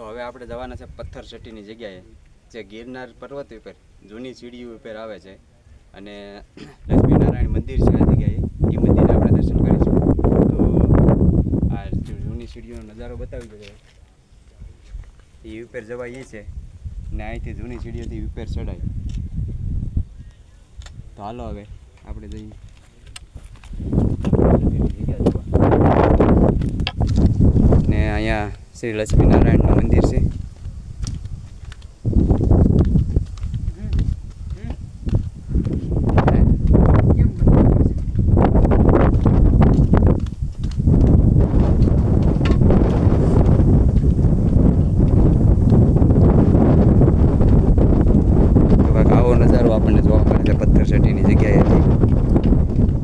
તો હવે આપણે જવાના છે પથ્થર શેટીની જગ્યાએ જે ગિરનાર પર્વત ઉપર જૂની સીડી ઉપર આવે છે અને લક્ષ્મીનારાયણ મંદિર છે આ જગ્યાએ એ મંદિર આપણે દર્શન કરીશું તો આ જૂની સીડીઓનો નજારો બતાવી દે એ ઉપર જવા એ છે ને અહીંથી જૂની સીડીઓથી ઉપર ચડાય તો હાલો હવે આપણે જઈએ ને અહીંયા સીલેસ બિના રણ મંદિર સે કદા કહો નજારો આપણને જોવા મળે પથ્થર સટી ની જગ્યાએ હતી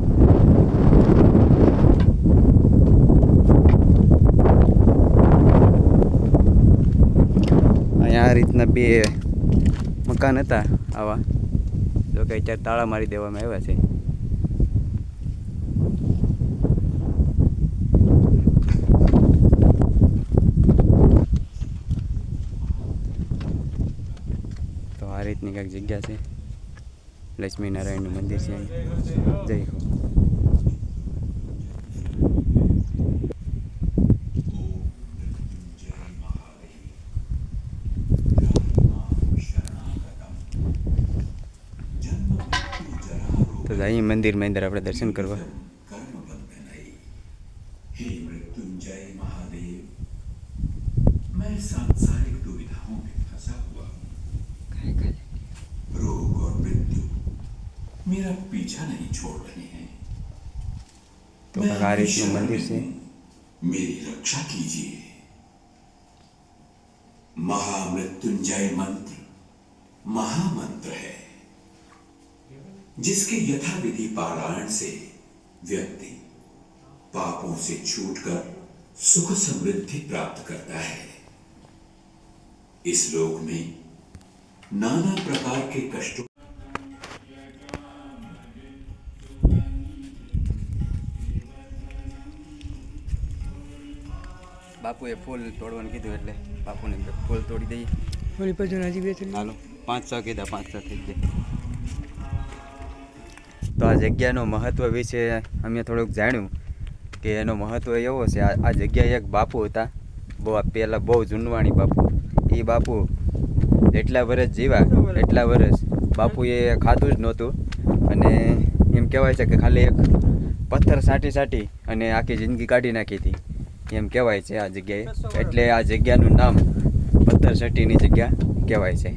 આ રીતના બે મકાન હતા આવા તો કે અત્યારે તાળા મારી દેવામાં આવ્યા છે તો આ રીતની કંઈક જગ્યા છે લક્ષ્મીનારાયણનું મંદિર છે જય હો तो जाइए मंदिर में फंसा अपने दर्शन करवा मेरा पीछा नहीं छोड़ रहे हैं तो मंदिर से मेरी रक्षा कीजिए महामृत्युंजय मंत्र महामंत्र है जिसके यथाविधि पारायण से व्यक्ति पापों से छूटकर सुख समृद्धि प्राप्त करता है इस लोक में नाना प्रकार के कष्टों બાપુએ ફૂલ તોડવાનું કીધું એટલે બાપુને ફૂલ તોડી દઈએ ઓલી પર જણાજી બે હાલો પાંચ છ કીધા પાંચ છ થઈ ગયા તો આ જગ્યાનું મહત્ત્વ વિશે અમે થોડુંક જાણ્યું કે એનું મહત્ત્વ એવો છે આ જગ્યાએ એક બાપુ હતા બહુ પહેલાં બહુ જૂનવાણી બાપુ એ બાપુ એટલા વર્ષ જીવા એટલા વર્ષ બાપુએ ખાધું જ નહોતું અને એમ કહેવાય છે કે ખાલી એક પથ્થર સાટી સાટી અને આખી જિંદગી કાઢી નાખી હતી એમ કહેવાય છે આ જગ્યાએ એટલે આ જગ્યાનું નામ પથ્થર સાટીની જગ્યા કહેવાય છે